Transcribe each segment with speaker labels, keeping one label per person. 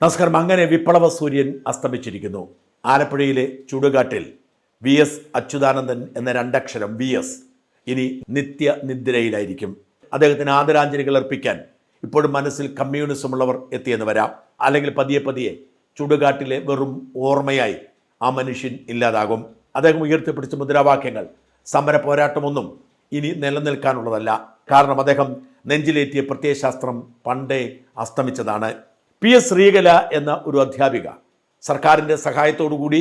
Speaker 1: നമസ്കാരം. അങ്ങനെ വിപ്ലവ സൂര്യൻ അസ്തമിച്ചിരിക്കുന്നു. ആലപ്പുഴയിലെ ചുടുകാട്ടിൽ വി എസ് അച്യുതാനന്ദൻ എന്ന രണ്ടക്ഷരം വി എസ് ഇനി നിത്യ നിദ്രയിലായിരിക്കും അദ്ദേഹത്തിന് ആദരാഞ്ജലികൾ അർപ്പിക്കാൻ ഇപ്പോഴും മനസ്സിൽ കമ്മ്യൂണിസമുള്ളവർ എത്തിയെന്ന് വരാം. അല്ലെങ്കിൽ പതിയെ പതിയെ ചുടുകാട്ടിലെ വെറും ഓർമ്മയായി ആ മനുഷ്യൻ ഇല്ലാതാകും. അദ്ദേഹം ഉയർത്തിപ്പിടിച്ച മുദ്രാവാക്യങ്ങൾ സമര പോരാട്ടമൊന്നും ഇനി നിലനിൽക്കാനുള്ളതല്ല. കാരണം അദ്ദേഹം നെഞ്ചിലേറ്റിയ പ്രത്യയശാസ്ത്രം പണ്ടേ അസ്തമിച്ചതാണ്. പി എസ് ശ്രീകല എന്ന ഒരു അധ്യാപിക. സർക്കാരിന്റെ സഹായത്തോടുകൂടി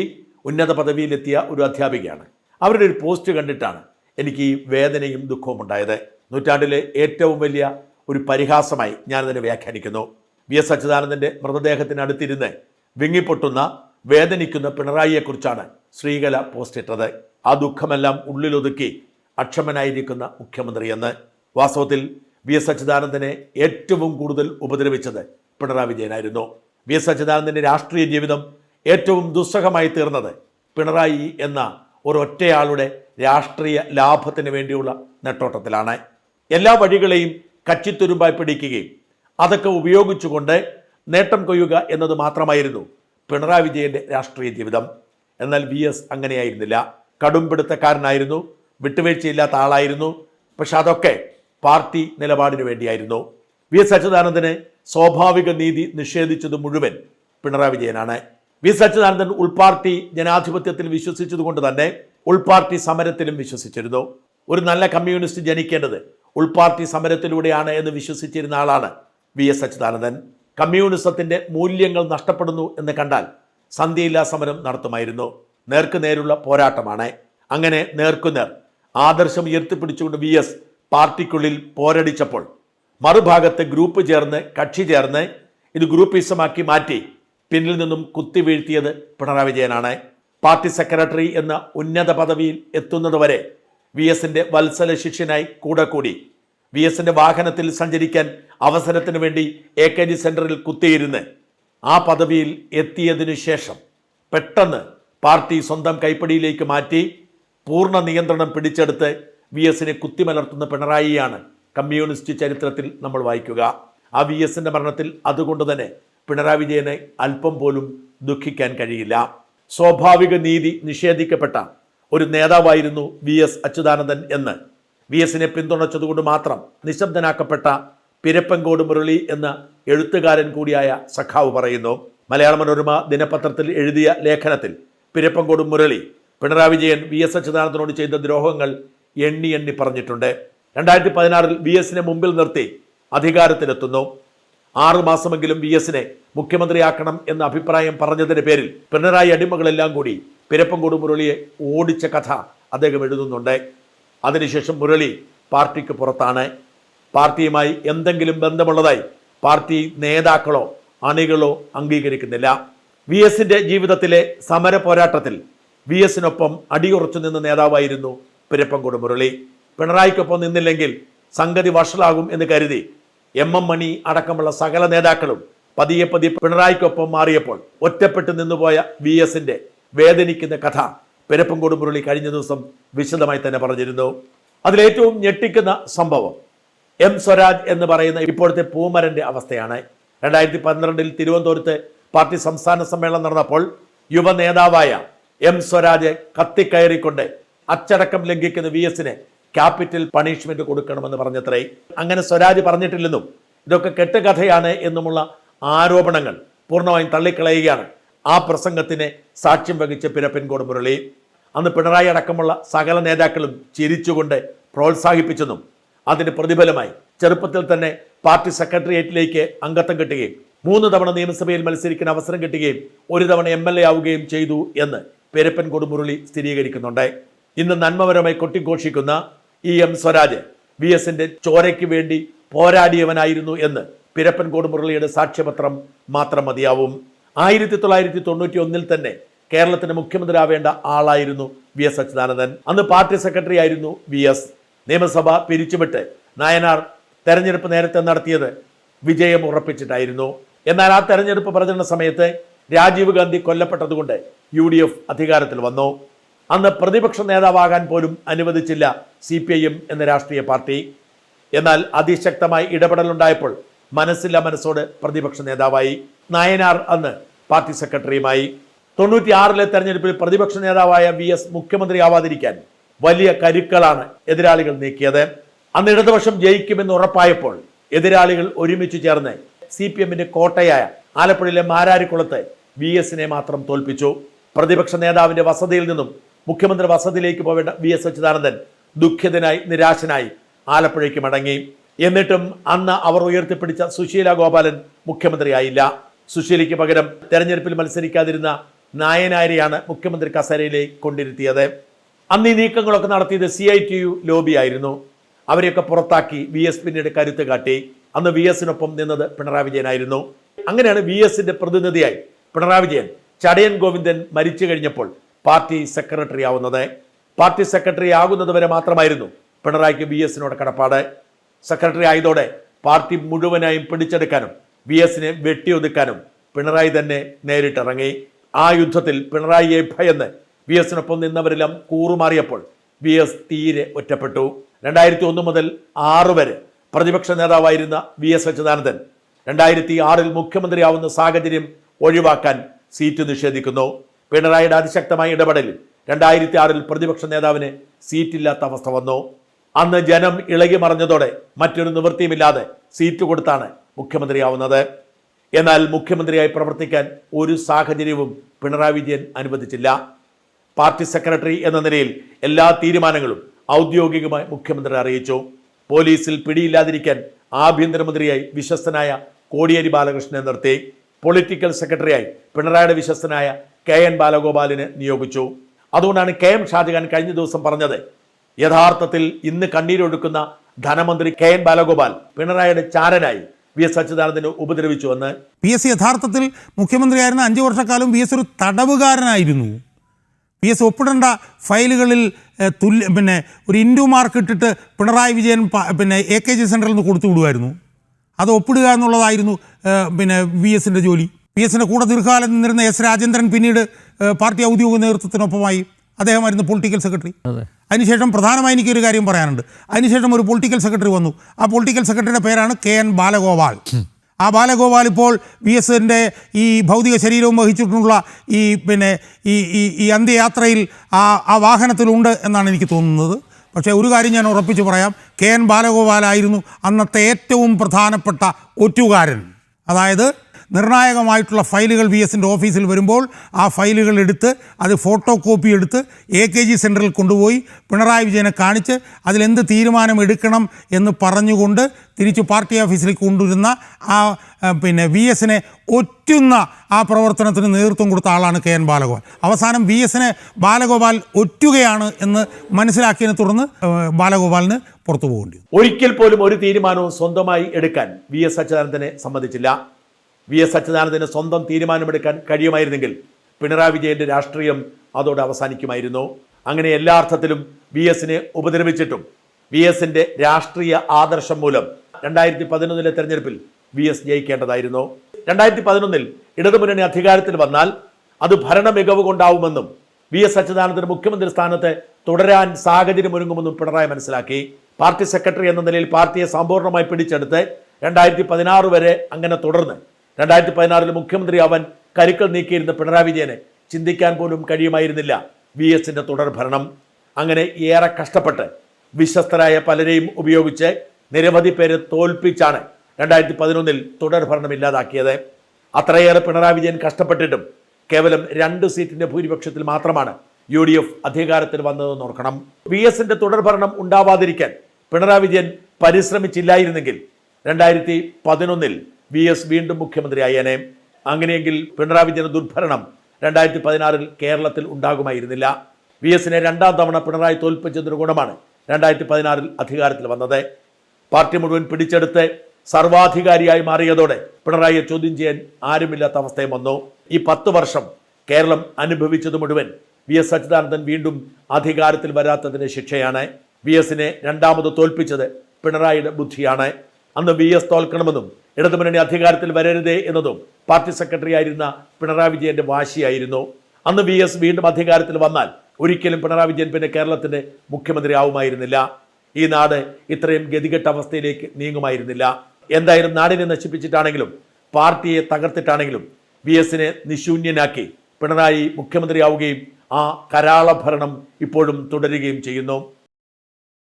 Speaker 1: ഉന്നത പദവിയിലെത്തിയ ഒരു അധ്യാപികയാണ്. അവരുടെ ഒരു പോസ്റ്റ് കണ്ടിട്ടാണ് എനിക്ക് ഈ വേദനയും ദുഃഖവും ഉണ്ടായത്. നൂറ്റാണ്ടിലെ ഏറ്റവും വലിയ ഒരു പരിഹാസമായി ഞാനതിനെ വ്യാഖ്യാനിക്കുന്നു. വി എസ് അച്യുതാനന്ദന്റെ മൃതദേഹത്തിനടുത്തിരുന്ന് വിങ്ങിപ്പൊട്ടുന്ന വേദനിക്കുന്ന പിണറായിയെക്കുറിച്ചാണ് ശ്രീകല പോസ്റ്റ് ഇട്ടത്. ആ ദുഃഖമെല്ലാം ഉള്ളിലൊതുക്കി അക്ഷമനായിരിക്കുന്ന മുഖ്യമന്ത്രി എന്ന് വാസ്തവത്തിൽ വി എസ് അച്യുതാനന്ദനെ ഏറ്റവും കൂടുതൽ ഉപദ്രവിച്ചത് പിണറായി വിജയനായിരുന്നു. വി എസ് അച്യുതാനന്ദന്റെ രാഷ്ട്രീയ ജീവിതം ഏറ്റവും ദുസ്സഹമായി തീർന്നത് പിണറായി എന്ന ഒരൊറ്റയാളുടെ രാഷ്ട്രീയ ലാഭത്തിന് വേണ്ടിയുള്ള നെട്ടോട്ടത്തിലാണ്. എല്ലാ വഴികളെയും കച്ചിത്തുരുമ്പായി പിടിക്കുകയും അതൊക്കെ ഉപയോഗിച്ചുകൊണ്ട് നേട്ടം കൊയ്യുക എന്നത് മാത്രമായിരുന്നു പിണറായി വിജയന്റെ രാഷ്ട്രീയ ജീവിതം. എന്നാൽ വി എസ് അങ്ങനെയായിരുന്നില്ല. കടുംപിടുത്തക്കാരനായിരുന്നു. വിട്ടുവീഴ്ചയില്ലാത്ത ആളായിരുന്നു. പക്ഷെ അതൊക്കെ പാർട്ടി നിലപാടിന് വേണ്ടിയായിരുന്നു. വി എസ് അച്യുതാനന്ദന് സ്വാഭാവിക നീതി നിഷേധിച്ചത് മുഴുവൻ പിണറായി വിജയനാണ്. വി. സച്ചിദാനന്ദൻ ഉൾപാർട്ടി ജനാധിപത്യത്തിൽ വിശ്വസിച്ചതുകൊണ്ട് തന്നെ ഉൾപാർട്ടി സമരത്തിലും വിശ്വസിച്ചിരുന്നു. ഒരു നല്ല കമ്മ്യൂണിസ്റ്റ് ജനിക്കേണ്ടത് ഉൾപാർട്ടി സമരത്തിലൂടെയാണ് എന്ന് വിശ്വസിച്ചിരുന്ന ആളാണ് വി. എസ്. അച്യുതാനന്ദൻ. കമ്മ്യൂണിസത്തിന്റെ മൂല്യങ്ങൾ നഷ്ടപ്പെടുന്നു എന്ന് കണ്ടാൽ സന്ധ്യയില്ലാ സമരം നടത്തുമായിരുന്നു. നേർക്കുനേരുള്ള പോരാട്ടമാണ്. അങ്ങനെ നേർക്കുനേർ ആദർശം ഉയർത്തിപ്പിടിച്ചുകൊണ്ട് വി. എസ്. പാർട്ടിക്കുള്ളിൽ പോരടിച്ചപ്പോൾ മറുഭാഗത്ത് ഗ്രൂപ്പ് ചേർന്ന് കക്ഷി ചേർന്ന് ഇത് ഗ്രൂപ്പിസമാക്കി മാറ്റി. പിന്നിൽ നിന്നും കുത്തി വീഴ്ത്തിയത് പിണറായി വിജയനാണ്. പാർട്ടി സെക്രട്ടറി എന്ന ഉന്നത പദവിയിൽ എത്തുന്നതുവരെ വി എസിന്റെ വത്സല ശിഷ്യനായി കൂടെ കൂടി. വി എസിന്റെ വാഹനത്തിൽ സഞ്ചരിക്കാൻ അവസരത്തിന് വേണ്ടി എ കെ ജി സെന്ററിൽ കുത്തിയിരുന്ന് ആ പദവിയിൽ എത്തിയതിനു ശേഷം പെട്ടെന്ന് പാർട്ടി സ്വന്തം കൈപ്പടിയിലേക്ക് മാറ്റി പൂർണ നിയന്ത്രണം പിടിച്ചെടുത്ത് വി എസിനെ കുത്തിമലർത്തുന്ന പിണറായിയാണ് കമ്മ്യൂണിസ്റ്റ് ചരിത്രത്തിൽ നമ്മൾ വായിക്കുക. ആ വി എസിന്റെ മരണത്തിൽ അതുകൊണ്ട് തന്നെ പിണറായി വിജയനെ അല്പം പോലും ദുഃഖിക്കാൻ കഴിയില്ല. സ്വാഭാവിക നീതി നിഷേധിക്കപ്പെട്ട ഒരു നേതാവായിരുന്നു വി എസ് അച്യുതാനന്ദൻ എന്ന് വി എസിനെ പിന്തുണച്ചതുകൊണ്ട് മാത്രം നിശബ്ദനാക്കപ്പെട്ട പിരപ്പങ്കോട് മുരളി എന്ന എഴുത്തുകാരൻ കൂടിയായ സഖാവ് പറയുന്നു. മലയാള മനോരമ ദിനപത്രത്തിൽ എഴുതിയ ലേഖനത്തിൽ പിരപ്പങ്കോട് മുരളി പിണറായി വിജയൻ വി എസ് അച്യുതാനന്ദനോട് ചെയ്ത ദ്രോഹങ്ങൾ എണ്ണി എണ്ണി പറഞ്ഞിട്ടുണ്ട്. രണ്ടായിരത്തി പതിനാറിൽ വി എസിനെ മുമ്പിൽ നിർത്തി അധികാരത്തിലെത്തുന്നു. ആറു മാസമെങ്കിലും വി എസിനെ മുഖ്യമന്ത്രിയാക്കണം എന്ന അഭിപ്രായം പറഞ്ഞതിന്റെ പേരിൽ പിണറായി അടിമകളെല്ലാം കൂടി പിരപ്പങ്കോട് മുരളിയെ ഓടിച്ച കഥ അദ്ദേഹം എഴുതുന്നുണ്ട്. അതിനുശേഷം മുരളി പാർട്ടിക്ക് പുറത്താണ്. പാർട്ടിയുമായി എന്തെങ്കിലും ബന്ധമുള്ളതായി പാർട്ടി നേതാക്കളോ അണികളോ അംഗീകരിക്കുന്നില്ല. വി എസിന്റെ ജീവിതത്തിലെ സമര പോരാട്ടത്തിൽ വി എസിനൊപ്പം അടിയുറച്ചു നിന്ന നേതാവായിരുന്നു പിരപ്പങ്കോട് മുരളി. പിണറായിക്കൊപ്പം നിന്നില്ലെങ്കിൽ സംഗതി വഷളാകും എന്ന് കരുതി എം എം മണി അടക്കമുള്ള സകല നേതാക്കളും പതിയെ പതിയെ പിണറായിക്കൊപ്പം മാറിയപ്പോൾ ഒറ്റപ്പെട്ട് നിന്നുപോയ വി എസിന്റെ വേദനിക്കുന്ന കഥ പെരപ്പങ്കോട് മുരളി കഴിഞ്ഞ ദിവസം വിശദമായി തന്നെ പറഞ്ഞിരുന്നു. അതിലേറ്റവും ഞെട്ടിക്കുന്ന സംഭവം എം സ്വരാജ് എന്ന് പറയുന്ന ഇപ്പോഴത്തെ പൂമരന്റെ അവസ്ഥയാണ്. രണ്ടായിരത്തി പന്ത്രണ്ടിൽ തിരുവനന്തപുരത്ത് പാർട്ടി സംസ്ഥാന സമ്മേളനം നടന്നപ്പോൾ യുവ നേതാവായ എം സ്വരാജ് കത്തിക്കയറിക്കൊണ്ട് അച്ചടക്കം ലംഘിക്കുന്ന വി എസിന് ക്യാപിറ്റൽ പണിഷ്മെന്റ് കൊടുക്കണമെന്ന് പറഞ്ഞത്രേ. അങ്ങനെ സ്വരാജ് പറഞ്ഞിട്ടില്ലെന്നും ഇതൊക്കെ കെട്ടുകഥയാണ് എന്നുമുള്ള ആരോപണങ്ങൾ പൂർണമായും തള്ളിക്കളയുകയാണ് ആ പ്രസംഗത്തിന് സാക്ഷ്യം വഹിച്ച പിരപ്പൻകോട് മുരളി. അന്ന് പിണറായി അടക്കമുള്ള സകല നേതാക്കളും ചിരിച്ചുകൊണ്ട് പ്രോത്സാഹിപ്പിച്ചെന്നും അതിന് പ്രതിഫലമായി ചെറുപ്പത്തിൽ തന്നെ പാർട്ടി സെക്രട്ടേറിയറ്റിലേക്ക് അംഗത്വം കിട്ടുകയും മൂന്ന് തവണ നിയമസഭയിൽ മത്സരിക്കാൻ അവസരം കിട്ടുകയും ഒരു തവണ എം എൽ എ ആവുകയും ചെയ്തു എന്ന് പെരപ്പൻകോട് മുരളി സ്ഥിരീകരിക്കുന്നുണ്ട്. ഇന്ന് നന്മപരമായി കൊട്ടിഘോഷിക്കുന്ന ഇ എം സ്വരാജ് വി എസിന്റെ ചോരയ്ക്ക് വേണ്ടി പോരാടിയവനായിരുന്നു എന്ന് പിരപ്പൻകോട് മുരളിയുടെ സാക്ഷ്യപത്രം മാത്രം മതിയാവും. ആയിരത്തി തൊള്ളായിരത്തി തൊണ്ണൂറ്റി ഒന്നിൽ തന്നെ കേരളത്തിന്റെ മുഖ്യമന്ത്രിയാവേണ്ട ആളായിരുന്നു വി എസ് അച്യുതാനന്ദൻ. അന്ന് പാർട്ടി സെക്രട്ടറി ആയിരുന്നു വി എസ്. നിയമസഭ പിരിച്ചുവിട്ട് നായനാർ തെരഞ്ഞെടുപ്പ് നേരത്തെ നടത്തിയത് വിജയം ഉറപ്പിച്ചിട്ടായിരുന്നു. എന്നാൽ ആ തെരഞ്ഞെടുപ്പ് പ്രചരണ സമയത്ത് രാജീവ് ഗാന്ധി കൊല്ലപ്പെട്ടതുകൊണ്ട് യു ഡി എഫ് അധികാരത്തിൽ വന്നു. അന്ന് പ്രതിപക്ഷ നേതാവാകാൻ പോലും അനുവദിച്ചില്ല സി പി ഐ എം എന്ന രാഷ്ട്രീയ പാർട്ടി. എന്നാൽ അതിശക്തമായി ഇടപെടലുണ്ടായപ്പോൾ മനസ്സില്ല മനസ്സോട് പ്രതിപക്ഷ നേതാവായി നായനാർ അന്ന് പാർട്ടി സെക്രട്ടറിയുമായി. തൊണ്ണൂറ്റിയാറിലെ തെരഞ്ഞെടുപ്പിൽ പ്രതിപക്ഷ നേതാവായ വി എസ് മുഖ്യമന്ത്രിയാവാതിരിക്കാൻ വലിയ കരുക്കളാണ് എതിരാളികൾ നീക്കിയത്. അന്ന് ഇടതുപക്ഷം ജയിക്കുമെന്ന് ഉറപ്പായപ്പോൾ എതിരാളികൾ ഒരുമിച്ച് ചേർന്ന് സി പി എമ്മിന്റെ കോട്ടയായ ആലപ്പുഴയിലെ മാരാരിക്കുളത്ത് വി എസിനെ മാത്രം തോൽപ്പിച്ചു. പ്രതിപക്ഷ നേതാവിന്റെ വസതിയിൽ നിന്നും മുഖ്യമന്ത്രി വസതിയിലേക്ക് പോവേണ്ട വി എസ് അച്യുതാനന്ദൻ ദുഃഖിതനായി നിരാശനായി ആലപ്പുഴയ്ക്ക് മടങ്ങി. എന്നിട്ടും അന്ന് അവർ ഉയർത്തിപ്പിടിച്ച സുശീല ഗോപാലൻ മുഖ്യമന്ത്രിയായില്ല. സുശീലയ്ക്ക് പകരം തെരഞ്ഞെടുപ്പിൽ മത്സരിക്കാതിരുന്ന നായനാരെയാണ് മുഖ്യമന്ത്രി കസേരയിലേക്ക് കൊണ്ടിരുത്തിയത്. അന്ന് ഈ നീക്കങ്ങളൊക്കെ നടത്തിയത് സി ഐ ടി യു ലോബിയായിരുന്നു അവരെയൊക്കെ പുറത്താക്കി വി എസ് പിന്നീട് കരുത്ത് കാട്ടി. അന്ന് വി എസിനൊപ്പം നിന്നത് പിണറായി വിജയനായിരുന്നു. അങ്ങനെയാണ് വി എസിന്റെ പ്രതിനിധിയായി പിണറായി വിജയൻ. ചടയൻ ഗോവിന്ദൻ മരിച്ചു കഴിഞ്ഞപ്പോൾ പാർട്ടി സെക്രട്ടറി ആവുന്നത്. പാർട്ടി സെക്രട്ടറി ആകുന്നത് വരെ മാത്രമായിരുന്നു പിണറായിക്ക് വി എസിനോട് കടപ്പാട്. സെക്രട്ടറി ആയതോടെ പാർട്ടി മുഴുവനായും പിടിച്ചെടുക്കാനും വി എസിനെ വെട്ടിയൊതുക്കാനും പിണറായി തന്നെ നേരിട്ടിറങ്ങി. ആ യുദ്ധത്തിൽ പിണറായിയെ ഭയന്ന് വി എസിനൊപ്പം നിന്നവരെല്ലാം കൂറുമാറിയപ്പോൾ വി എസ് തീരെ ഒറ്റപ്പെട്ടു. രണ്ടായിരത്തി ഒന്ന് മുതൽ ആറ് വരെ പ്രതിപക്ഷ നേതാവായിരുന്ന വി എസ് അച്യുതാനന്ദൻ രണ്ടായിരത്തി ആറിൽ മുഖ്യമന്ത്രിയാവുന്ന സാഹചര്യം ഒഴിവാക്കാൻ സീറ്റ് നിഷേധിക്കുന്നു. പിണറായിയുടെ അതിശക്തമായ ഇടപെടലിൽ രണ്ടായിരത്തി ആറിൽ പ്രതിപക്ഷ നേതാവിന് സീറ്റില്ലാത്ത അവസ്ഥ വന്നു. അന്ന് ജനം ഇളകി മറിഞ്ഞതോടെ മറ്റൊരു നിവൃത്തിയുമില്ലാതെ സീറ്റ് കൊടുത്താണ് മുഖ്യമന്ത്രിയാവുന്നത്. എന്നാൽ മുഖ്യമന്ത്രിയായി പ്രവർത്തിക്കാൻ ഒരു സാഹചര്യവും പിണറായി വിജയൻ അനുവദിച്ചില്ല. പാർട്ടി സെക്രട്ടറി എന്ന നിലയിൽ എല്ലാ തീരുമാനങ്ങളും ഔദ്യോഗികമായി മുഖ്യമന്ത്രി അറിയിച്ചു. പോലീസിൽ പിടിയില്ലാതിരിക്കാൻ ആഭ്യന്തരമന്ത്രിയായി വിശ്വസ്തനായ കോടിയേരി ബാലകൃഷ്ണനെ നിർത്തി. പൊളിറ്റിക്കൽ സെക്രട്ടറിയായി പിണറായിയുടെ വിശ്വസ്തനായ കെ എൻ ബാലഗോപാലിന് നിയോഗിച്ചു. അതുകൊണ്ടാണ് കെ എം ഷാജഹാൻ കഴിഞ്ഞ ദിവസം പറഞ്ഞത് യഥാർത്ഥത്തിൽ ഇന്ന് കണ്ണീരൊഴുക്കുന്ന ധനമന്ത്രി കെ എൻ ബാലഗോപാൽ പിണറായിയുടെ ചാരനായി വി എസ് അച്യുതാനന്ദനെ ഉപദ്രവിച്ചുവെന്ന്
Speaker 2: പി എസ് യഥാർത്ഥത്തിൽ മുഖ്യമന്ത്രിയായിരുന്ന അഞ്ച് വർഷക്കാലം വി എസ് ഒരു തടവുകാരനായിരുന്നു. പി എസ് ഒപ്പിടേണ്ട ഫയലുകളിൽ തുല്യ പിന്നെ ഒരു ഇൻഡു മാർക്ക് ഇട്ടിട്ട് പിണറായി വിജയൻ പിന്നെ എ കെ ജി സെന്ററിൽ നിന്ന് കൊടുത്തു വിടുമായിരുന്നു. അത് ഒപ്പിടുക എന്നുള്ളതായിരുന്നു പിന്നെ വി എസിന്റെ ജോലി. പി എസിന്റെ കൂടെ ദീർഘകാലം നിന്നിരുന്ന എസ് രാജേന്ദ്രൻ പിന്നീട് പാർട്ടി ഔദ്യോഗിക നേതൃത്വത്തിനൊപ്പമായി അദ്ദേഹമായിരുന്നു പൊളിറ്റിക്കൽ സെക്രട്ടറി. അതിനുശേഷം പ്രധാനമായി എനിക്കൊരു കാര്യം പറയാനുണ്ട്. അതിനുശേഷം ഒരു പൊളിറ്റിക്കൽ സെക്രട്ടറി വന്നു. ആ പൊളിറ്റിക്കൽ സെക്രട്ടറിയുടെ പേരാണ് കെ എൻ ബാലഗോപാൽ. ആ ബാലഗോപാൽ ഇപ്പോൾ വി എസിന്റെ ഈ ഭൗതിക ശരീരവും വഹിച്ചിട്ടുള്ള ഈ പിന്നെ ഈ ഈ ഈ അന്ത്യയാത്രയിൽ ആ ആ വാഹനത്തിലുണ്ട് എന്നാണ് എനിക്ക് തോന്നുന്നത്. പക്ഷേ ഒരു കാര്യം ഞാൻ ഉറപ്പിച്ച് പറയാം. കെ എൻ ബാലഗോപാലായിരുന്നു അന്നത്തെ ഏറ്റവും പ്രധാനപ്പെട്ട ഒറ്റുകാരൻ. അതായത് നിർണായകമായിട്ടുള്ള ഫയലുകൾ വി എസിന്റെ ഓഫീസിൽ വരുമ്പോൾ ആ ഫയലുകൾ എടുത്ത് അത് ഫോട്ടോ കോപ്പി എടുത്ത് എ കെ ജി സെന്ററിൽ കൊണ്ടുപോയി പിണറായി വിജയനെ കാണിച്ച് അതിലെന്ത് തീരുമാനം എടുക്കണം എന്ന് പറഞ്ഞുകൊണ്ട് തിരിച്ചു പാർട്ടി ഓഫീസിലേക്ക് കൊണ്ടുവരുന്ന ആ പിന്നെ വി എസിനെ ഒറ്റുന്ന ആ പ്രവർത്തനത്തിന് നേതൃത്വം കൊടുത്ത ആളാണ് കെ എൻ ബാലഗോപാൽ. അവസാനം വി എസിനെ ബാലഗോപാൽ ഒറ്റുകയാണ് എന്ന് മനസ്സിലാക്കിയതിനെ തുടർന്ന് ബാലഗോപാലിന് പുറത്തു പോകേണ്ടി
Speaker 1: ഒരിക്കൽ പോലും ഒരു തീരുമാനവും സ്വന്തമായി എടുക്കാൻ വി എസ് അച്യുതാനന്ദനെ സമ്മതിച്ചില്ല. വി എസ് അച്യുതാനന്ദന് സ്വന്തം തീരുമാനമെടുക്കാൻ കഴിയുമായിരുന്നെങ്കിൽ പിണറായി വിജയന്റെ രാഷ്ട്രീയം അതോടെ അവസാനിക്കുമായിരുന്നു. അങ്ങനെ എല്ലാ അർത്ഥത്തിലും വി എസിനെ ഉപദ്രവിച്ചിട്ടും വി എസിന്റെ രാഷ്ട്രീയ ആദർശം മൂലം രണ്ടായിരത്തി പതിനൊന്നിലെ തെരഞ്ഞെടുപ്പിൽ വി എസ് ജയിക്കേണ്ടതായിരുന്നു. രണ്ടായിരത്തി പതിനൊന്നിൽ ഇടതുമുന്നണി അധികാരത്തിൽ വന്നാൽ അത് ഭരണ മികവ് കൊണ്ടാവുമെന്നും വി എസ് അച്യുതാനന്ദന് മുഖ്യമന്ത്രി സ്ഥാനത്ത് തുടരാൻ സാഹചര്യം ഒരുങ്ങുമെന്നും പിണറായി മനസ്സിലാക്കി. പാർട്ടി സെക്രട്ടറി എന്ന നിലയിൽ പാർട്ടിയെ സമ്പൂർണമായി പിടിച്ചെടുത്ത് രണ്ടായിരത്തി പതിനാറ് വരെ അങ്ങനെ തുടർന്ന് രണ്ടായിരത്തി പതിനാറിൽ മുഖ്യമന്ത്രിയാവാൻ കരുക്കൾ നീക്കിയിരുന്ന പിണറായി വിജയനെ ചിന്തിക്കാൻ പോലും കഴിയുമായിരുന്നില്ല. വി എസിന്റെ തുടർ ഭരണം അങ്ങനെ ഏറെ കഷ്ടപ്പെട്ട് വിശ്വസ്തരായ പലരെയും ഉപയോഗിച്ച് നിരവധി പേരെ തോൽപ്പിച്ചാണ് രണ്ടായിരത്തി പതിനൊന്നിൽ തുടർ ഭരണം ഇല്ലാതാക്കിയത്. അത്രയേറെ പിണറായി വിജയൻ കഷ്ടപ്പെട്ടിട്ടും കേവലം രണ്ട് സീറ്റിന്റെ ഭൂരിപക്ഷത്തിൽ മാത്രമാണ് യു ഡി എഫ് അധികാരത്തിൽ വന്നതെന്ന് ഓർക്കണം. വി എസിന്റെ തുടർ ഭരണം ഉണ്ടാവാതിരിക്കാൻ പിണറായി വിജയൻ പരിശ്രമിച്ചില്ലായിരുന്നെങ്കിൽ രണ്ടായിരത്തി പതിനൊന്നിൽ വി എസ് വീണ്ടും മുഖ്യമന്ത്രിയായേനെ. അങ്ങനെയെങ്കിൽ പിണറായി വിജയന്റെ ദുർഭരണം രണ്ടായിരത്തി പതിനാറിൽ കേരളത്തിൽ ഉണ്ടാകുമായിരുന്നില്ല. വി എസിനെ രണ്ടാം തവണ പിണറായി തോൽപ്പിച്ചതിന് ഗുണമാണ് രണ്ടായിരത്തി പതിനാറിൽ അധികാരത്തിൽ വന്നത്. പാർട്ടി മുഴുവൻ പിടിച്ചെടുത്ത് സർവാധികാരിയായി മാറിയതോടെ പിണറായിയെ ചോദ്യം ചെയ്യാൻ ആരുമില്ലാത്ത അവസ്ഥയും വന്നു. ഈ പത്ത് വർഷം കേരളം അനുഭവിച്ചത് മുഴുവൻ വി എസ് അച്യുതാനന്ദൻ വീണ്ടും അധികാരത്തിൽ വരാത്തതിന് ശിക്ഷയാണ്. വി എസിനെ രണ്ടാമത് തോൽപ്പിച്ചത് പിണറായിയുടെ ബുദ്ധിയാണ്. അന്ന് വി എസ് തോൽക്കണമെന്നും ഇടതുമുന്നണി അധികാരത്തിൽ വരരുതേ എന്നതും പാർട്ടി സെക്രട്ടറി ആയിരുന്ന പിണറായി വിജയന്റെ വാശിയായിരുന്നു. അന്ന് വി എസ് വീണ്ടും അധികാരത്തിൽ വന്നാൽ ഒരിക്കലും പിണറായി വിജയൻ പിന്നെ കേരളത്തിന്റെ മുഖ്യമന്ത്രി ആവുമായിരുന്നില്ല. ഈ നാട് ഇത്രയും ഗതികെട്ട അവസ്ഥയിലേക്ക് നീങ്ങുമായിരുന്നില്ല. എന്തായാലും നാടിനെ നശിപ്പിച്ചിട്ടാണെങ്കിലും പാർട്ടിയെ തകർത്തിട്ടാണെങ്കിലും വി എസിനെ നിശൂന്യനാക്കി പിണറായി മുഖ്യമന്ത്രിയാവുകയും ആ കരാള ഭരണം ഇപ്പോഴും തുടരുകയും ചെയ്യുന്നു.